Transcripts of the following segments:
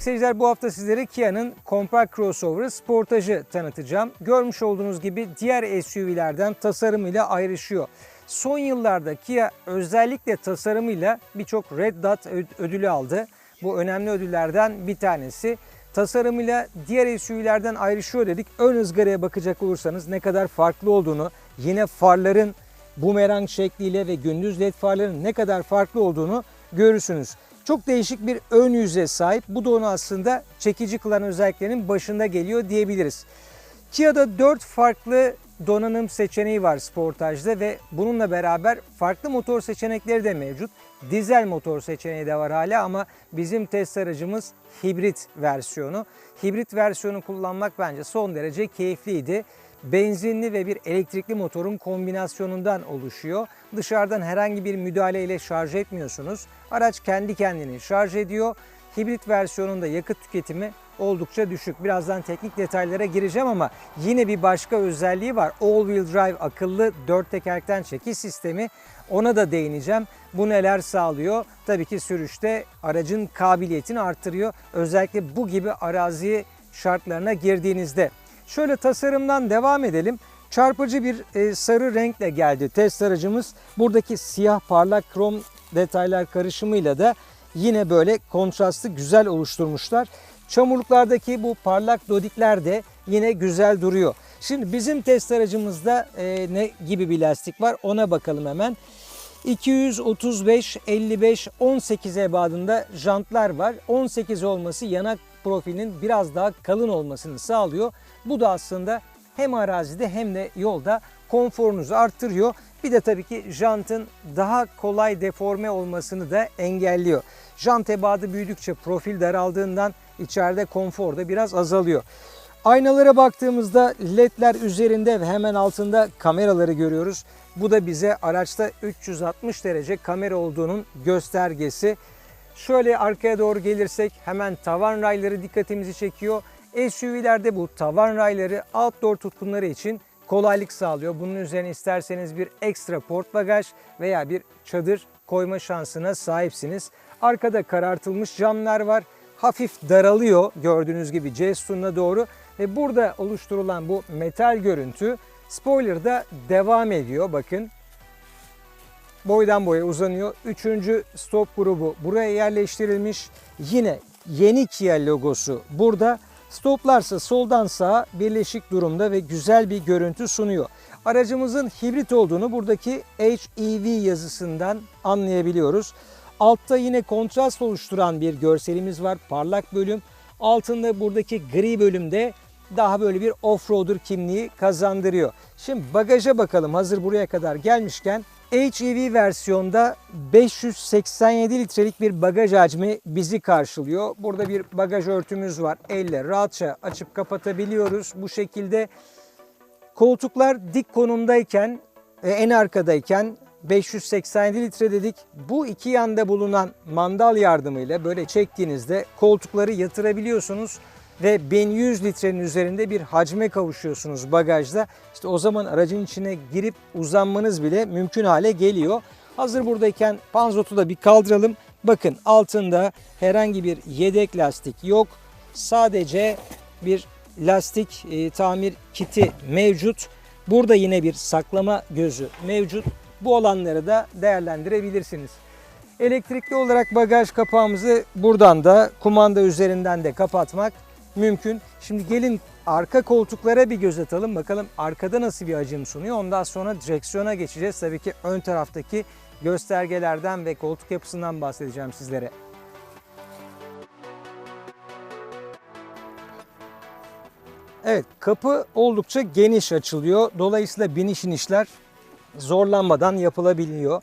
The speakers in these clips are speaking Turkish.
Sevgili seyirciler bu hafta sizlere Kia'nın Compact Crossover Sportage'ı tanıtacağım. Görmüş olduğunuz gibi diğer SUV'lerden tasarımıyla ayrışıyor. Son yıllarda Kia özellikle tasarımıyla birçok Red Dot ödülü aldı. Bu önemli ödüllerden bir tanesi. Tasarımıyla diğer SUV'lerden ayrışıyor dedik. Ön ızgaraya bakacak olursanız ne kadar farklı olduğunu, yine farların bumerang şekliyle ve gündüz led farların ne kadar farklı olduğunu görürsünüz. Çok değişik bir ön yüze sahip. Bu da onu aslında çekici kılan özelliklerinin başında geliyor diyebiliriz. Kia'da 4 farklı donanım seçeneği var Sportage'da ve bununla beraber farklı motor seçenekleri de mevcut. Dizel motor seçeneği de var hala ama bizim test aracımız hibrit versiyonu. Hibrit versiyonu kullanmak bence son derece keyifliydi. Benzinli ve bir elektrikli motorun kombinasyonundan oluşuyor. Dışarıdan herhangi bir müdahale ile şarj etmiyorsunuz. Araç kendi kendini şarj ediyor. Hibrit versiyonunda yakıt tüketimi oldukça düşük. Birazdan teknik detaylara gireceğim ama yine bir başka özelliği var. All Wheel Drive akıllı dört tekerlekten çekiş sistemi. Ona da değineceğim. Bu neler sağlıyor? Tabii ki sürüşte aracın kabiliyetini arttırıyor. Özellikle bu gibi arazi şartlarına girdiğinizde. Şöyle tasarımdan devam edelim. Çarpıcı bir e, sarı renkle geldi test aracımız. Buradaki siyah parlak krom detaylar karışımıyla da yine böyle kontrastlı güzel oluşturmuşlar. Çamurluklardaki bu parlak dodikler de yine güzel duruyor. Şimdi bizim test aracımızda e, ne gibi bir lastik var ona bakalım hemen. 235, 55, 18 ebadında jantlar var. 18 olması yanak profilinin biraz daha kalın olmasını sağlıyor. Bu da aslında hem arazide hem de yolda konforunuzu arttırıyor. Bir de tabii ki jantın daha kolay deforme olmasını da engelliyor. Jant ebadı büyüdükçe profil daraldığından içeride konfor da biraz azalıyor. Aynalara baktığımızda ledler üzerinde ve hemen altında kameraları görüyoruz. Bu da bize araçta 360 derece kamera olduğunun göstergesi. Şöyle arkaya doğru gelirsek hemen tavan rayları dikkatimizi çekiyor. SUV'lerde bu tavan rayları outdoor tutkunları için kolaylık sağlıyor. Bunun üzerine isterseniz bir ekstra port bagaj veya bir çadır koyma şansına sahipsiniz. Arkada karartılmış camlar var. Hafif daralıyor gördüğünüz gibi C doğru ve burada oluşturulan bu metal görüntü spoiler'da devam ediyor. Bakın boydan boya uzanıyor. Üçüncü stop grubu buraya yerleştirilmiş. Yine yeni Kia logosu burada. Stoplarsa soldan sağa birleşik durumda ve güzel bir görüntü sunuyor. Aracımızın hibrit olduğunu buradaki HEV yazısından anlayabiliyoruz. Altta yine kontrast oluşturan bir görselimiz var. Parlak bölüm. Altında buradaki gri bölümde daha böyle bir off-roader kimliği kazandırıyor. Şimdi bagaja bakalım hazır buraya kadar gelmişken. HEV versiyonda 587 litrelik bir bagaj hacmi bizi karşılıyor. Burada bir bagaj örtümüz var. Elle rahatça açıp kapatabiliyoruz. Bu şekilde koltuklar dik konumdayken ve en arkadayken 587 litre dedik. Bu iki yanda bulunan mandal yardımıyla böyle çektiğinizde koltukları yatırabiliyorsunuz ve 1100 litrenin üzerinde bir hacme kavuşuyorsunuz bagajda. İşte o zaman aracın içine girip uzanmanız bile mümkün hale geliyor. Hazır buradayken panzotu da bir kaldıralım. Bakın altında herhangi bir yedek lastik yok. Sadece bir lastik e, tamir kiti mevcut. Burada yine bir saklama gözü mevcut. Bu olanları da değerlendirebilirsiniz. Elektrikli olarak bagaj kapağımızı buradan da kumanda üzerinden de kapatmak mümkün. Şimdi gelin arka koltuklara bir göz atalım. Bakalım arkada nasıl bir hacim sunuyor. Ondan sonra direksiyona geçeceğiz. Tabii ki ön taraftaki göstergelerden ve koltuk yapısından bahsedeceğim sizlere. Evet kapı oldukça geniş açılıyor. Dolayısıyla biniş inişler zorlanmadan yapılabiliyor.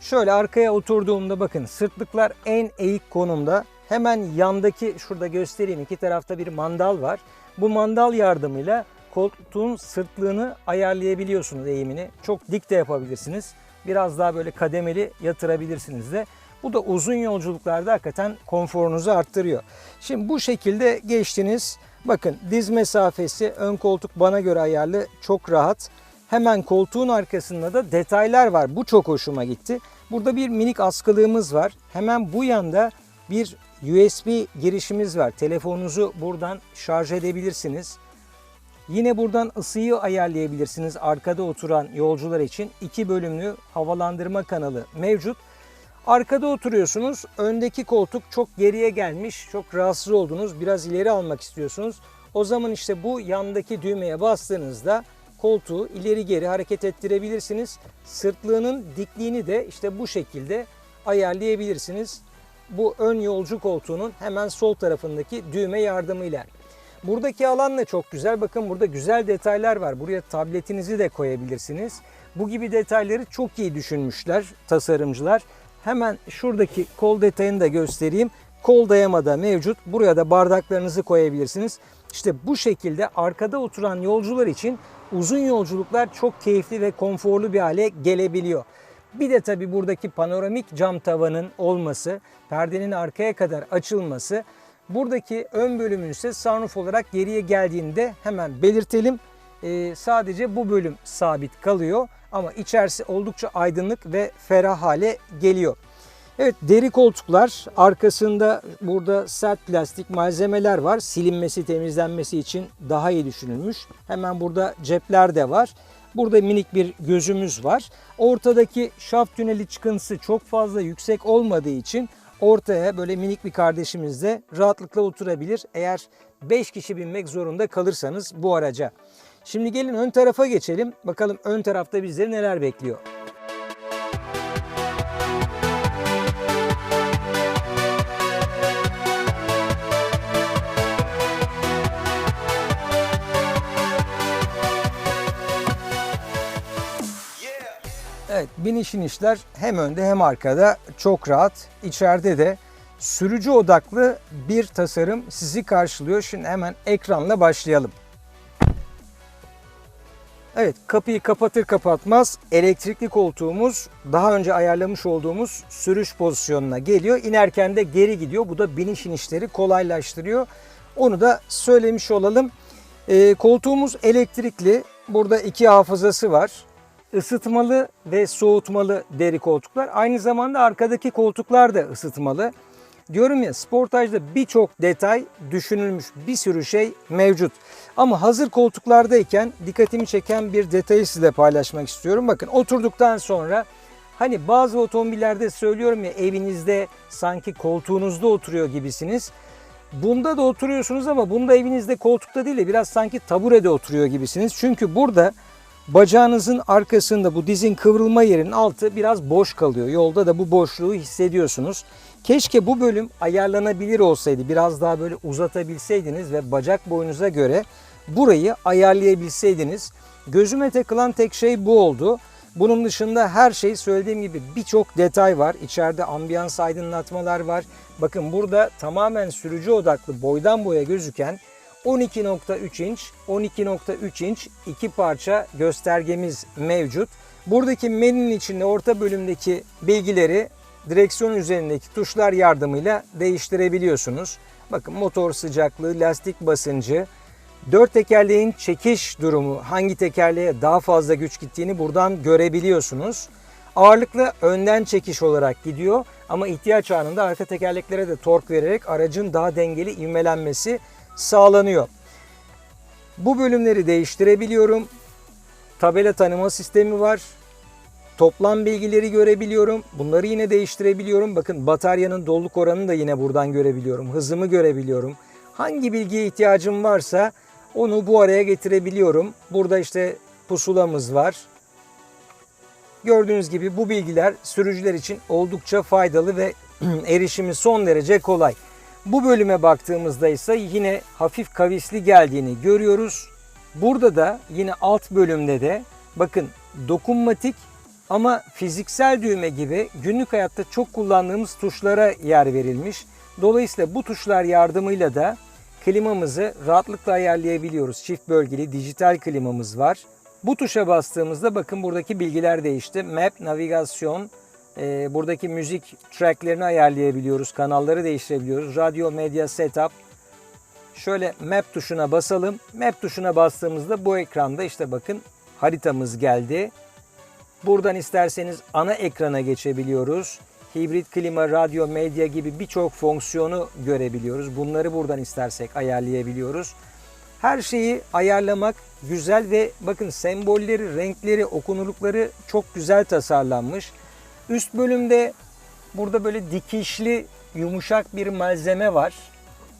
Şöyle arkaya oturduğumda bakın sırtlıklar en eğik konumda. Hemen yandaki şurada göstereyim iki tarafta bir mandal var. Bu mandal yardımıyla koltuğun sırtlığını ayarlayabiliyorsunuz eğimini. Çok dik de yapabilirsiniz. Biraz daha böyle kademeli yatırabilirsiniz de. Bu da uzun yolculuklarda hakikaten konforunuzu arttırıyor. Şimdi bu şekilde geçtiniz. Bakın diz mesafesi ön koltuk bana göre ayarlı çok rahat. Hemen koltuğun arkasında da detaylar var. Bu çok hoşuma gitti. Burada bir minik askılığımız var. Hemen bu yanda Bir USB girişimiz var. Telefonunuzu buradan şarj edebilirsiniz. Yine buradan ısıyı ayarlayabilirsiniz arkada oturan yolcular için. iki bölümlü havalandırma kanalı mevcut. Arkada oturuyorsunuz. Öndeki koltuk çok geriye gelmiş. Çok rahatsız oldunuz. Biraz ileri almak istiyorsunuz. O zaman işte bu yandaki düğmeye bastığınızda koltuğu ileri geri hareket ettirebilirsiniz. Sırtlığının dikliğini de işte bu şekilde ayarlayabilirsiniz. Bu ön yolcu koltuğunun hemen sol tarafındaki düğme yardımıyla. Buradaki alan da çok güzel. Bakın burada güzel detaylar var. Buraya tabletinizi de koyabilirsiniz. Bu gibi detayları çok iyi düşünmüşler tasarımcılar. Hemen şuradaki kol detayını da göstereyim. Kol dayama da mevcut. Buraya da bardaklarınızı koyabilirsiniz. İşte bu şekilde arkada oturan yolcular için uzun yolculuklar çok keyifli ve konforlu bir hale gelebiliyor. Bir de tabii buradaki panoramik cam tavanın olması, perdenin arkaya kadar açılması, buradaki ön bölümün ise sunroof olarak geriye geldiğinde hemen belirtelim. Ee, sadece bu bölüm sabit kalıyor ama içerisi oldukça aydınlık ve ferah hale geliyor. Evet deri koltuklar arkasında burada sert plastik malzemeler var. Silinmesi temizlenmesi için daha iyi düşünülmüş. Hemen burada cepler de var. Burada minik bir gözümüz var. Ortadaki şaft tüneli çıkıntısı çok fazla yüksek olmadığı için ortaya böyle minik bir kardeşimiz de rahatlıkla oturabilir. Eğer 5 kişi binmek zorunda kalırsanız bu araca. Şimdi gelin ön tarafa geçelim. Bakalım ön tarafta bizleri neler bekliyor. Evet biniş inişler hem önde hem arkada çok rahat. İçeride de sürücü odaklı bir tasarım sizi karşılıyor. Şimdi hemen ekranla başlayalım. Evet kapıyı kapatır kapatmaz elektrikli koltuğumuz daha önce ayarlamış olduğumuz sürüş pozisyonuna geliyor. İnerken de geri gidiyor. Bu da biniş inişleri kolaylaştırıyor. Onu da söylemiş olalım. Ee, koltuğumuz elektrikli. Burada iki hafızası var. Isıtmalı ve soğutmalı deri koltuklar. Aynı zamanda arkadaki koltuklar da ısıtmalı. Diyorum ya sportajda birçok detay düşünülmüş bir sürü şey mevcut. Ama hazır koltuklardayken dikkatimi çeken bir detayı sizinle paylaşmak istiyorum. Bakın oturduktan sonra hani bazı otomobillerde söylüyorum ya evinizde sanki koltuğunuzda oturuyor gibisiniz. Bunda da oturuyorsunuz ama bunda evinizde koltukta değil de biraz sanki taburede oturuyor gibisiniz. Çünkü burada bacağınızın arkasında bu dizin kıvrılma yerinin altı biraz boş kalıyor. Yolda da bu boşluğu hissediyorsunuz. Keşke bu bölüm ayarlanabilir olsaydı. Biraz daha böyle uzatabilseydiniz ve bacak boyunuza göre burayı ayarlayabilseydiniz. Gözüme takılan tek şey bu oldu. Bunun dışında her şey söylediğim gibi birçok detay var. İçeride ambiyans aydınlatmalar var. Bakın burada tamamen sürücü odaklı boydan boya gözüken 12.3 inç, 12.3 inç iki parça göstergemiz mevcut. Buradaki menünün içinde orta bölümdeki bilgileri direksiyon üzerindeki tuşlar yardımıyla değiştirebiliyorsunuz. Bakın motor sıcaklığı, lastik basıncı, dört tekerleğin çekiş durumu, hangi tekerleğe daha fazla güç gittiğini buradan görebiliyorsunuz. Ağırlıklı önden çekiş olarak gidiyor ama ihtiyaç anında arka tekerleklere de tork vererek aracın daha dengeli ivmelenmesi sağlanıyor. Bu bölümleri değiştirebiliyorum. Tabela tanıma sistemi var. Toplam bilgileri görebiliyorum. Bunları yine değiştirebiliyorum. Bakın bataryanın doluluk oranını da yine buradan görebiliyorum. Hızımı görebiliyorum. Hangi bilgiye ihtiyacım varsa onu bu araya getirebiliyorum. Burada işte pusulamız var. Gördüğünüz gibi bu bilgiler sürücüler için oldukça faydalı ve erişimi son derece kolay. Bu bölüme baktığımızda ise yine hafif kavisli geldiğini görüyoruz. Burada da yine alt bölümde de bakın dokunmatik ama fiziksel düğme gibi günlük hayatta çok kullandığımız tuşlara yer verilmiş. Dolayısıyla bu tuşlar yardımıyla da klimamızı rahatlıkla ayarlayabiliyoruz. Çift bölgeli dijital klimamız var. Bu tuşa bastığımızda bakın buradaki bilgiler değişti. Map, navigasyon, e, buradaki müzik tracklerini ayarlayabiliyoruz. Kanalları değiştirebiliyoruz. Radyo, medya, setup. Şöyle map tuşuna basalım. Map tuşuna bastığımızda bu ekranda işte bakın haritamız geldi. Buradan isterseniz ana ekrana geçebiliyoruz. hibrit klima, radyo, medya gibi birçok fonksiyonu görebiliyoruz. Bunları buradan istersek ayarlayabiliyoruz. Her şeyi ayarlamak güzel ve bakın sembolleri, renkleri, okunurlukları çok güzel tasarlanmış. Üst bölümde burada böyle dikişli yumuşak bir malzeme var.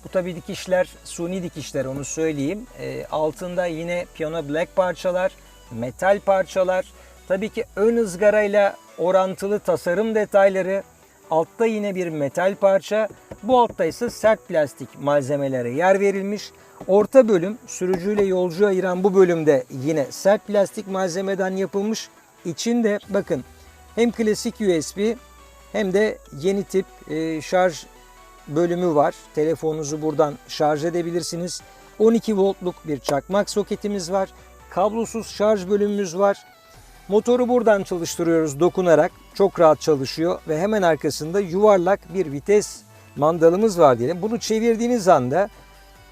Bu tabi dikişler suni dikişler onu söyleyeyim. E, altında yine piyano black parçalar, metal parçalar. Tabii ki ön ızgarayla orantılı tasarım detayları. Altta yine bir metal parça. Bu altta ise sert plastik malzemelere yer verilmiş. Orta bölüm sürücüyle yolcu ayıran bu bölümde yine sert plastik malzemeden yapılmış. İçinde bakın hem klasik USB hem de yeni tip e, şarj bölümü var. Telefonunuzu buradan şarj edebilirsiniz. 12 voltluk bir çakmak soketimiz var. Kablosuz şarj bölümümüz var. Motoru buradan çalıştırıyoruz dokunarak. Çok rahat çalışıyor ve hemen arkasında yuvarlak bir vites mandalımız var diyelim. Bunu çevirdiğiniz anda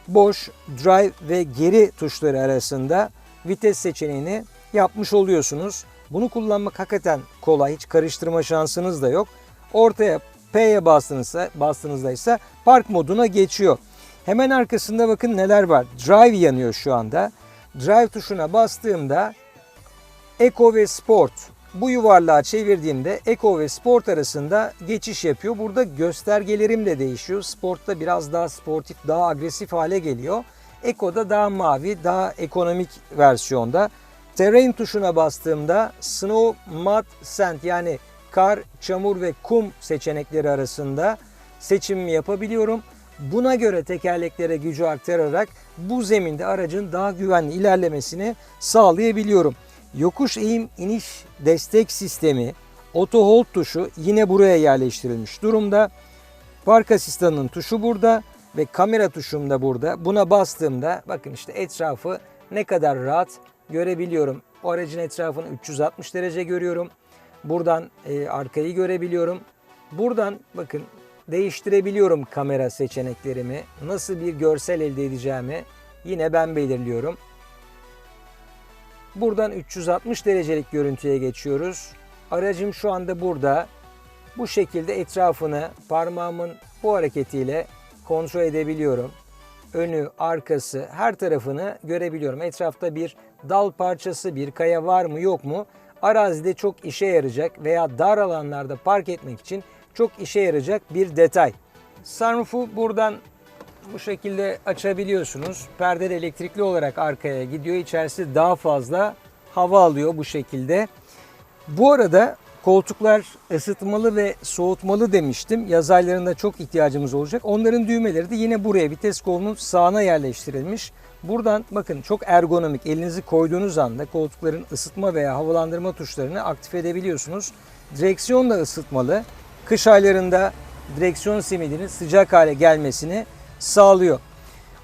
boş, drive ve geri tuşları arasında vites seçeneğini yapmış oluyorsunuz. Bunu kullanmak hakikaten kolay. Hiç karıştırma şansınız da yok. Ortaya P'ye bastığınızda, bastığınızda ise park moduna geçiyor. Hemen arkasında bakın neler var. Drive yanıyor şu anda. Drive tuşuna bastığımda Eco ve Sport bu yuvarlağı çevirdiğimde Eco ve Sport arasında geçiş yapıyor. Burada göstergelerim de değişiyor. Sport'ta biraz daha sportif, daha agresif hale geliyor. Eco'da daha mavi, daha ekonomik versiyonda. Terrain tuşuna bastığımda Snow, Mud, Sand yani kar, çamur ve kum seçenekleri arasında seçimimi yapabiliyorum. Buna göre tekerleklere gücü aktararak bu zeminde aracın daha güvenli ilerlemesini sağlayabiliyorum. Yokuş eğim iniş destek sistemi, auto hold tuşu yine buraya yerleştirilmiş durumda. Park asistanının tuşu burada ve kamera tuşum da burada. Buna bastığımda bakın işte etrafı ne kadar rahat görebiliyorum. O aracın etrafını 360 derece görüyorum. Buradan e, arkayı görebiliyorum. Buradan bakın değiştirebiliyorum kamera seçeneklerimi. Nasıl bir görsel elde edeceğimi yine ben belirliyorum. Buradan 360 derecelik görüntüye geçiyoruz. Aracım şu anda burada. Bu şekilde etrafını parmağımın bu hareketiyle kontrol edebiliyorum. Önü, arkası, her tarafını görebiliyorum. Etrafta bir dal parçası, bir kaya var mı yok mu? Arazide çok işe yarayacak veya dar alanlarda park etmek için çok işe yarayacak bir detay. Sunroof'u buradan bu şekilde açabiliyorsunuz. Perde de elektrikli olarak arkaya gidiyor. İçerisi daha fazla hava alıyor bu şekilde. Bu arada koltuklar ısıtmalı ve soğutmalı demiştim. Yaz aylarında çok ihtiyacımız olacak. Onların düğmeleri de yine buraya vites kolunun sağına yerleştirilmiş. Buradan bakın çok ergonomik elinizi koyduğunuz anda koltukların ısıtma veya havalandırma tuşlarını aktif edebiliyorsunuz. Direksiyon da ısıtmalı. Kış aylarında direksiyon simidinin sıcak hale gelmesini sağlıyor.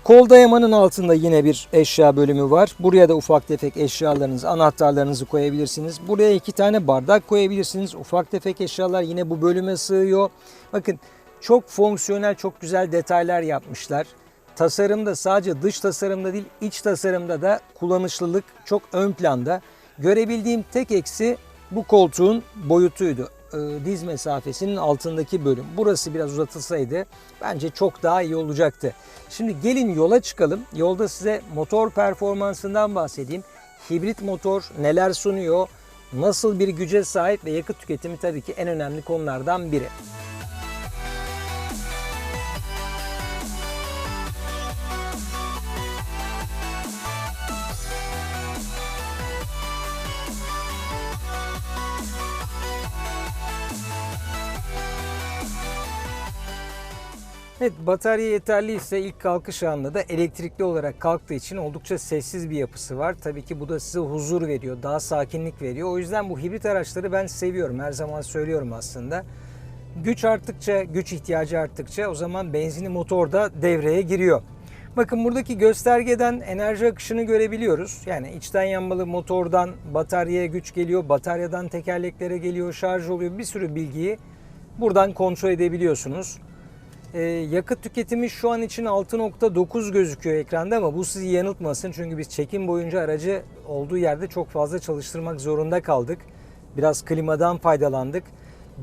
Kol dayamanın altında yine bir eşya bölümü var. Buraya da ufak tefek eşyalarınızı, anahtarlarınızı koyabilirsiniz. Buraya iki tane bardak koyabilirsiniz. Ufak tefek eşyalar yine bu bölüme sığıyor. Bakın çok fonksiyonel, çok güzel detaylar yapmışlar. Tasarımda sadece dış tasarımda değil, iç tasarımda da kullanışlılık çok ön planda. Görebildiğim tek eksi bu koltuğun boyutuydu. Ee, diz mesafesinin altındaki bölüm. Burası biraz uzatılsaydı bence çok daha iyi olacaktı. Şimdi gelin yola çıkalım. Yolda size motor performansından bahsedeyim. Hibrit motor neler sunuyor, nasıl bir güce sahip ve yakıt tüketimi tabii ki en önemli konulardan biri. Evet batarya yeterliyse ilk kalkış anında da elektrikli olarak kalktığı için oldukça sessiz bir yapısı var. Tabii ki bu da size huzur veriyor, daha sakinlik veriyor. O yüzden bu hibrit araçları ben seviyorum. Her zaman söylüyorum aslında. Güç arttıkça, güç ihtiyacı arttıkça o zaman benzinli motor da devreye giriyor. Bakın buradaki göstergeden enerji akışını görebiliyoruz. Yani içten yanmalı motordan bataryaya güç geliyor, bataryadan tekerleklere geliyor, şarj oluyor. Bir sürü bilgiyi buradan kontrol edebiliyorsunuz. Ee, yakıt tüketimi şu an için 6.9 gözüküyor ekranda ama bu sizi yanıltmasın. Çünkü biz çekim boyunca aracı olduğu yerde çok fazla çalıştırmak zorunda kaldık. Biraz klimadan faydalandık.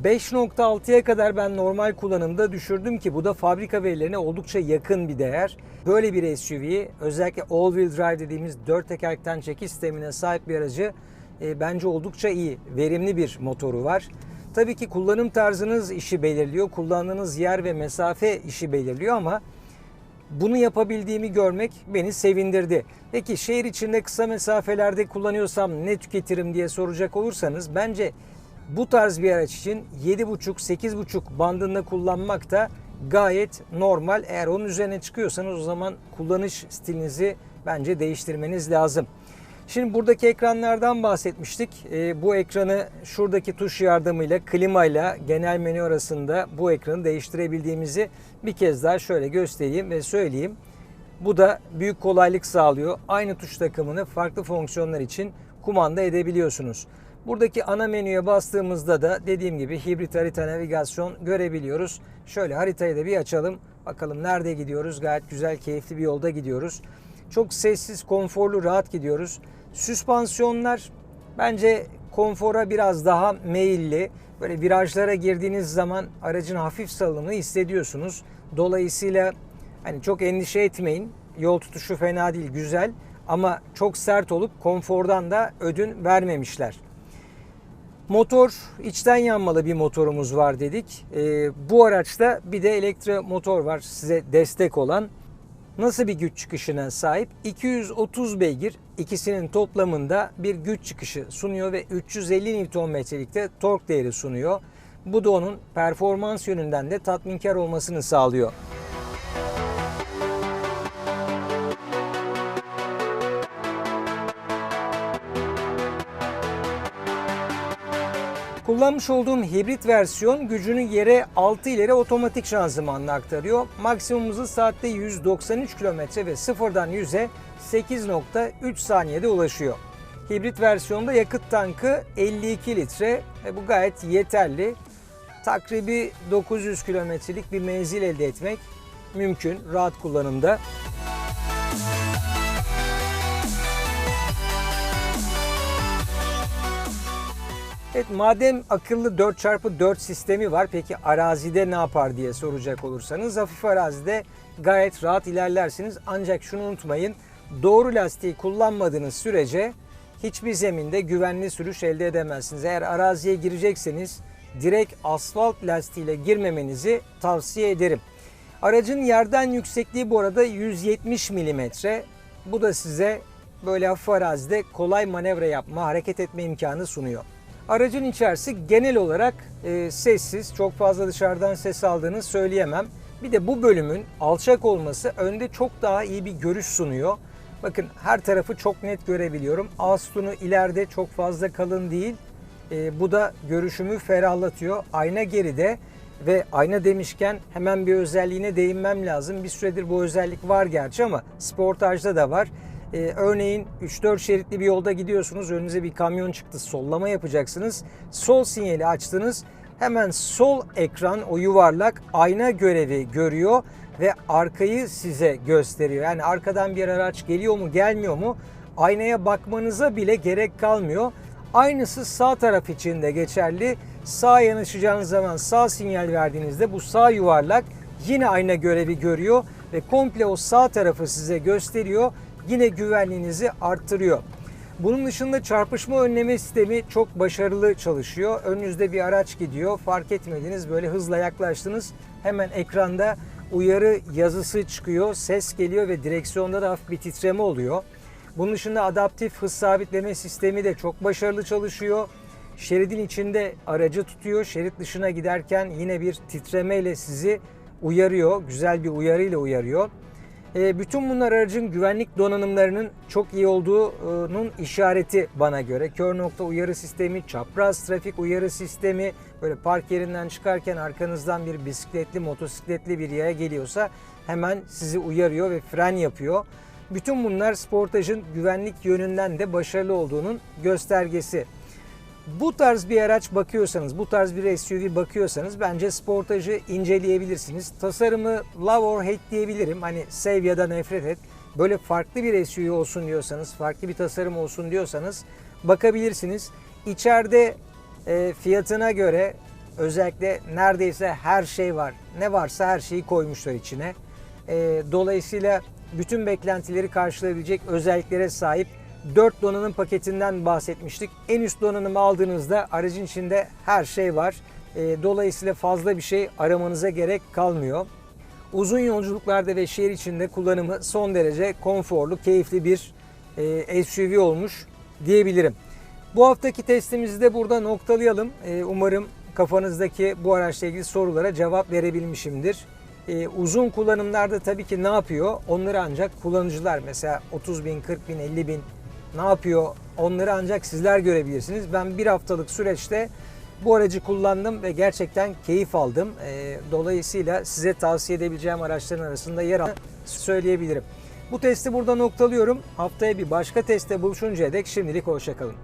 5.6'ya kadar ben normal kullanımda düşürdüm ki bu da fabrika verilerine oldukça yakın bir değer. Böyle bir SUV'yi özellikle all-wheel drive dediğimiz dört tekerlekten çekiş sistemine sahip bir aracı e, bence oldukça iyi, verimli bir motoru var. Tabii ki kullanım tarzınız işi belirliyor, kullandığınız yer ve mesafe işi belirliyor ama bunu yapabildiğimi görmek beni sevindirdi. Peki şehir içinde kısa mesafelerde kullanıyorsam ne tüketirim diye soracak olursanız bence bu tarz bir araç için 7.5-8.5 bandında kullanmak da gayet normal. Eğer onun üzerine çıkıyorsanız o zaman kullanış stilinizi bence değiştirmeniz lazım. Şimdi buradaki ekranlardan bahsetmiştik. E, bu ekranı şuradaki tuş yardımıyla klimayla genel menü arasında bu ekranı değiştirebildiğimizi bir kez daha şöyle göstereyim ve söyleyeyim. Bu da büyük kolaylık sağlıyor. Aynı tuş takımını farklı fonksiyonlar için kumanda edebiliyorsunuz. Buradaki ana menüye bastığımızda da dediğim gibi hibrit harita navigasyon görebiliyoruz. Şöyle haritayı da bir açalım. Bakalım nerede gidiyoruz? Gayet güzel, keyifli bir yolda gidiyoruz. Çok sessiz, konforlu, rahat gidiyoruz. Süspansiyonlar bence konfora biraz daha meyilli. Böyle virajlara girdiğiniz zaman aracın hafif salınımını hissediyorsunuz. Dolayısıyla hani çok endişe etmeyin. Yol tutuşu fena değil, güzel ama çok sert olup konfordan da ödün vermemişler. Motor içten yanmalı bir motorumuz var dedik. Ee, bu araçta bir de elektro motor var size destek olan. Nasıl bir güç çıkışına sahip? 230 beygir ikisinin toplamında bir güç çıkışı sunuyor ve 350 Nm'likte tork değeri sunuyor. Bu da onun performans yönünden de tatminkar olmasını sağlıyor. Kullanmış olduğum hibrit versiyon gücünü yere 6 ileri otomatik şanzımanla aktarıyor. Maksimum hızı saatte 193 km ve sıfırdan 100'e 8.3 saniyede ulaşıyor. Hibrit versiyonda yakıt tankı 52 litre ve bu gayet yeterli. Takribi 900 kilometrelik bir menzil elde etmek mümkün rahat kullanımda. Evet madem akıllı 4x4 sistemi var peki arazide ne yapar diye soracak olursanız hafif arazide gayet rahat ilerlersiniz. Ancak şunu unutmayın doğru lastiği kullanmadığınız sürece hiçbir zeminde güvenli sürüş elde edemezsiniz. Eğer araziye girecekseniz direkt asfalt lastiğiyle girmemenizi tavsiye ederim. Aracın yerden yüksekliği bu arada 170 mm. Bu da size böyle hafif arazide kolay manevra yapma, hareket etme imkanı sunuyor. Aracın içerisi genel olarak e, sessiz, çok fazla dışarıdan ses aldığını söyleyemem. Bir de bu bölümün alçak olması önde çok daha iyi bir görüş sunuyor. Bakın her tarafı çok net görebiliyorum. Ağustunu ileride çok fazla kalın değil. E, bu da görüşümü ferahlatıyor. Ayna geride ve ayna demişken hemen bir özelliğine değinmem lazım. Bir süredir bu özellik var gerçi ama sportajda da var. Ee, örneğin 3-4 şeritli bir yolda gidiyorsunuz. Önünüze bir kamyon çıktı. Sollama yapacaksınız. Sol sinyali açtınız. Hemen sol ekran o yuvarlak ayna görevi görüyor ve arkayı size gösteriyor. Yani arkadan bir araç geliyor mu gelmiyor mu aynaya bakmanıza bile gerek kalmıyor. Aynısı sağ taraf için de geçerli. Sağ yanaşacağınız zaman sağ sinyal verdiğinizde bu sağ yuvarlak yine ayna görevi görüyor ve komple o sağ tarafı size gösteriyor yine güvenliğinizi arttırıyor. Bunun dışında çarpışma önleme sistemi çok başarılı çalışıyor. Önünüzde bir araç gidiyor, fark etmediniz böyle hızla yaklaştınız. Hemen ekranda uyarı yazısı çıkıyor, ses geliyor ve direksiyonda da hafif bir titreme oluyor. Bunun dışında adaptif hız sabitleme sistemi de çok başarılı çalışıyor. Şeridin içinde aracı tutuyor, şerit dışına giderken yine bir titremeyle sizi uyarıyor, güzel bir uyarıyla uyarıyor. E, bütün bunlar aracın güvenlik donanımlarının çok iyi olduğunun işareti bana göre. Kör nokta uyarı sistemi, çapraz trafik uyarı sistemi, böyle park yerinden çıkarken arkanızdan bir bisikletli, motosikletli bir yaya geliyorsa hemen sizi uyarıyor ve fren yapıyor. Bütün bunlar Sportage'ın güvenlik yönünden de başarılı olduğunun göstergesi. Bu tarz bir araç bakıyorsanız, bu tarz bir SUV bakıyorsanız bence Sportage'ı inceleyebilirsiniz. Tasarımı love or hate diyebilirim. Hani sev ya da nefret et. Böyle farklı bir SUV olsun diyorsanız, farklı bir tasarım olsun diyorsanız bakabilirsiniz. İçeride e, fiyatına göre Özellikle neredeyse her şey var. Ne varsa her şeyi koymuşlar içine. Ee, dolayısıyla bütün beklentileri karşılayabilecek özelliklere sahip 4 donanım paketinden bahsetmiştik. En üst donanımı aldığınızda aracın içinde her şey var. Ee, dolayısıyla fazla bir şey aramanıza gerek kalmıyor. Uzun yolculuklarda ve şehir içinde kullanımı son derece konforlu, keyifli bir e, SUV olmuş diyebilirim. Bu haftaki testimizi de burada noktalayalım. E, umarım kafanızdaki bu araçla ilgili sorulara cevap verebilmişimdir. E, uzun kullanımlarda tabii ki ne yapıyor? Onları ancak kullanıcılar mesela 30 bin, 40 bin, 50 bin ne yapıyor? Onları ancak sizler görebilirsiniz. Ben bir haftalık süreçte bu aracı kullandım ve gerçekten keyif aldım. E, dolayısıyla size tavsiye edebileceğim araçların arasında yer al söyleyebilirim. Bu testi burada noktalıyorum. Haftaya bir başka testte buluşuncaya dek şimdilik hoşçakalın.